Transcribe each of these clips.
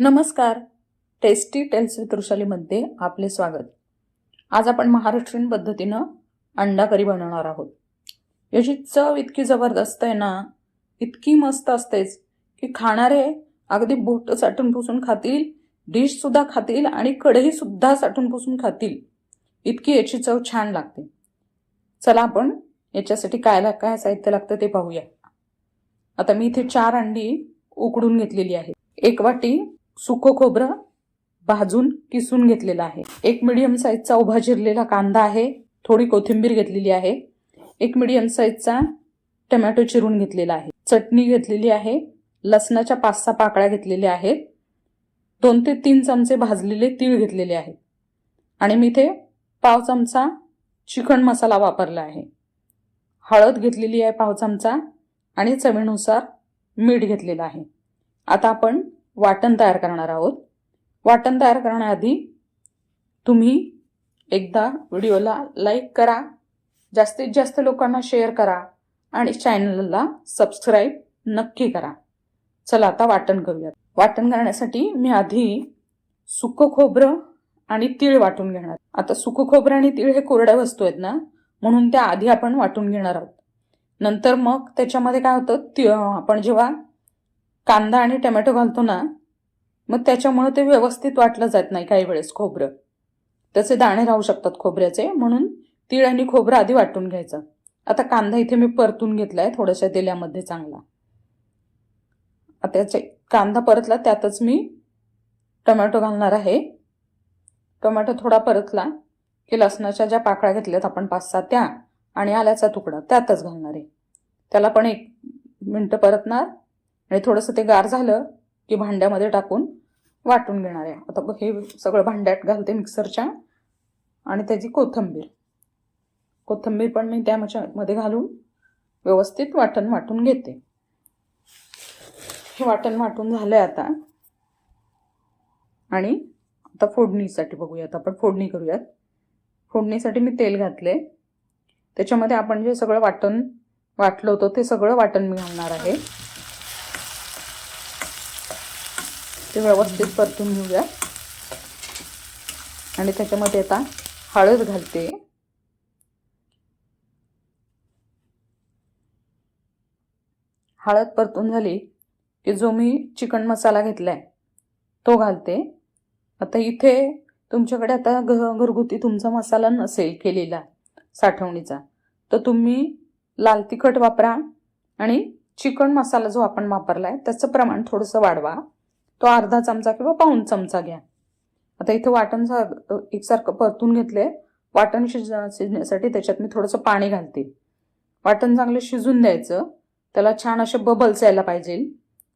नमस्कार. Tasty tails with वृषालीमध्ये आपले स्वागत. आज आपण महाराष्ट्रीयन पद्धतीनं अंडा करी बनवणार आहोत. याची चव इतकी जबरदस्त आहे ना इतकी मस्त असतेच की खाणारे अगदी बोट साठून पुसून खातील डिशसुद्धा खातील आणि कढईसुद्धा साठून पुसून खातील. इतकी याची चव छान लागते. चला आपण याच्यासाठी काय काय साहित्य लागतं ते पाहूया. आता मी इथे चार अंडी उकडून घेतलेली आहे एक वाटी सुकं खोबरं भाजून किसून घेतलेलं आहे. एक मिडियम साईजचा उभा चिरलेला कांदा आहे. थोडी कोथिंबीर घेतलेली आहे. एक मिडियम साईजचा टमॅटो चिरून घेतलेला आहे. चटणी घेतलेली आहे. लसणाच्या पाच सहा पाकळ्या घेतलेल्या आहेत. दोन ते तीन चमचे भाजलेले तीळ घेतलेले आहेत आणि मी इथे पाव चमचा चिकन मसाला वापरला आहे. हळद घेतलेली आहे पाव चमचा आणि चवीनुसार मीठ घेतलेलं आहे. आता आपण वाटण तयार करणार आहोत. वाटण तयार करण्याआधी तुम्ही एकदा व्हिडिओला लाईक करा जास्तीत जास्त लोकांना शेअर करा आणि चॅनलला सबस्क्राईब नक्की करा. चला आता वाटण करूयात. वाटण करण्यासाठी मी आधी सुकं खोबरं आणि तीळ वाटून घेणार आता सुकं खोबरं आणि तीळ हे कोरड्या वस्तू आहेत ना म्हणून त्या आधी आपण वाटून घेणार आहोत. नंतर मग त्याच्यामध्ये काय होतं ती आपण जेव्हा कांदा आणि टमॅटो घालतो ना मग त्याच्यामुळं ते व्यवस्थित वाटलं जात नाही काही वेळेस खोबरं. त्याचे दाणे राहू शकतात खोबऱ्याचे म्हणून तीळ आणि खोबरं आधी वाटून घ्यायचं. आता कांदा इथे मी परतून घेतला आहे थोड्याशा तेलामध्ये चांगला. त्याचे कांदा परतला त्यातच मी टोमॅटो घालणार आहे. टोमॅटो थोडा परतला की लसणाच्या ज्या पाकळ्या घेतल्यात आपण पाच सहा त्या आणि आल्याचा तुकडा त्यातच घालणार आहे. त्याला पण एक मिनटं परतणार. आणि थोडंसं ते गार झालं की भांड्यामध्ये टाकून वाटून घेणार आहे. आता हे सगळं भांड्यात घालते मिक्सरच्या आणि त्याची कोथिंबीर. कोथिंबीर पण मी त्या मध्ये घालून व्यवस्थित वाटण वाटून घेते. हे वाटण वाटून झालं आहे आता. आणि आता फोडणीसाठी बघूयात आपण फोडणी करूयात. फोडणीसाठी मी तेल घातले त्याच्यामध्ये आपण जे सगळं वाटण वाटलं होतं ते सगळं वाटण मी घालणार आहे. ते व्यवस्थित परतून घेऊया. आणि त्याच्यामध्ये आता हळद घालते. हळद परतून झाली की जो मी चिकन मसाला घेतलाय तो घालते. आता इथे तुमच्याकडे आता घ घरगुती तुमचा मसाला नसेल केलेला साठवणीचा तर तुम्ही लाल तिखट वापरा आणि चिकन मसाला जो आपण वापरलाय त्याचं प्रमाण थोडंसं वाढवा. तो अर्धा चमचा किंवा पाऊन चमचा घ्या. आता इथे वाटण एकसारखं परतून घेतले वाटण शिज शिजण्यासाठी त्याच्यात मी थोडंसं पाणी घालते. वाटण चांगलं शिजून द्यायचं. त्याला छान असे बबल्स यायला पाहिजे.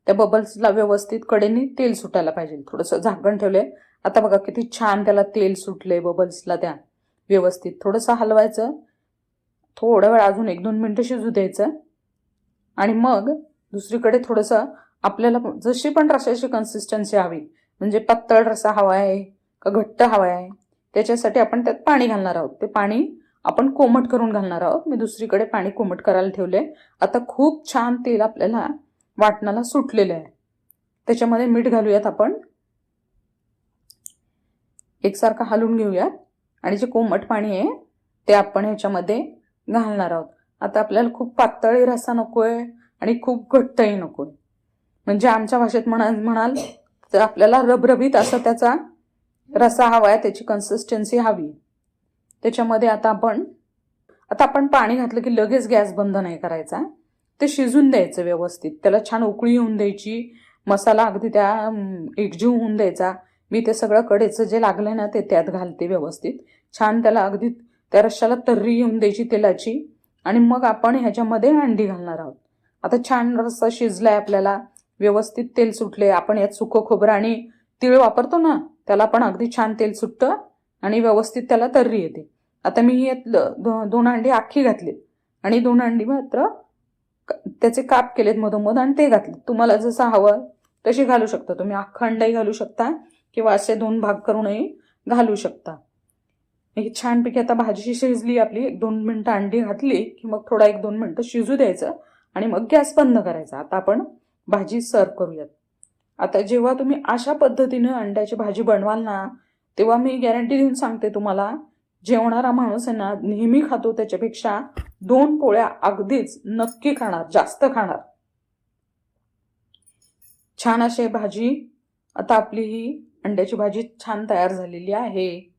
त्या बबल्सला व्यवस्थित कडेने तेल सुटायला पाहिजे. थोडंसं झाकण ठेवले आता बघा किती छान त्याला तेल सुटले बबल्सला त्या. व्यवस्थित थोडंसं हलवायचं. थोडा वेळ अजून एक दोन मिनटं शिजू द्यायचं. आणि मग दुसरीकडे थोडंसं आपल्याला जशी पण रसाची कन्सिस्टन्सी हवी. म्हणजे पातळ रसा हवा आहे का घट्ट हवा आहे त्याच्यासाठी आपण त्यात पाणी घालणार आहोत. ते पाणी आपण कोमट करून घालणार आहोत. मी दुसरीकडे पाणी कोमट करायला ठेवले. आता खूप छान तेल आपल्याला वाटणाला सुटलेलं आहे. त्याच्यामध्ये मीठ घालूयात आपण. एकसारखं हलवून घेऊयात. आणि जे कोमट पाणी आहे ते आपण ह्याच्यामध्ये घालणार आहोत. आता आपल्याला खूप पातळी रसा नकोय आणि खूप घट्टही नकोय. म्हणजे आमच्या भाषेत म्हणा म्हणाल तर आपल्याला रबरबीत असं त्याचा रसा हवा आहे त्याची कन्सिस्टन्सी हवी. त्याच्यामध्ये आता आपण आता आपण पाणी घातलं की लगेच गॅस बंद नाही करायचा. ते शिजून द्यायचं व्यवस्थित. त्याला छान उकळी होऊन द्यायची. मसाला अगदी त्या एकजीव होऊन द्यायचा. मी ते सगळं कडेचं जे लागलं ना ते त्यात घालते व्यवस्थित. छान त्याला अगदी त्या रश्शाला तर्री येऊन द्यायची तेलाची. आणि मग आपण ह्याच्यामध्ये अंडी घालणार आहोत. आता छान रस्सा शिजलाय आपल्याला. व्यवस्थित तेल सुटले आपण यात सुकं खोबरं आणि तीळ वापरतो ना त्याला पण अगदी छान तेल सुटतं आणि व्यवस्थित त्याला तर्री येते. आता मी यात दोन अंडी आखी घातली आणि दोन अंडी मात्र त्याचे काप केलेत मधोमध आणि ते घातले तुम्हाला जसं हवं तशी घालू शकता. तुम्ही अख्खा अंडाही घालू शकता किंवा असे दोन भाग करूनही घालू शकता. ही छानपैकी आता भाजी शिजली आपली. एक दोन मिनटं अंडी घातली की मग थोडा एक दोन मिनटं शिजू द्यायचं आणि मग गॅस बंद करायचा. आता आपण भाजी सर्व करूयात. आता जेव्हा तुम्ही अशा पद्धतीनं अंड्याची भाजी बनवाल ना तेव्हा मी गॅरंटी देऊन सांगते तुम्हाला जेवणारा माणूस आहे ना नेहमी खातो त्याच्यापेक्षा दोन पोळ्या अगदीच नक्की खाणार जास्त खाणार. छान अशी भाजी. आता आपली ही अंड्याची भाजी छान तयार झालेली आहे.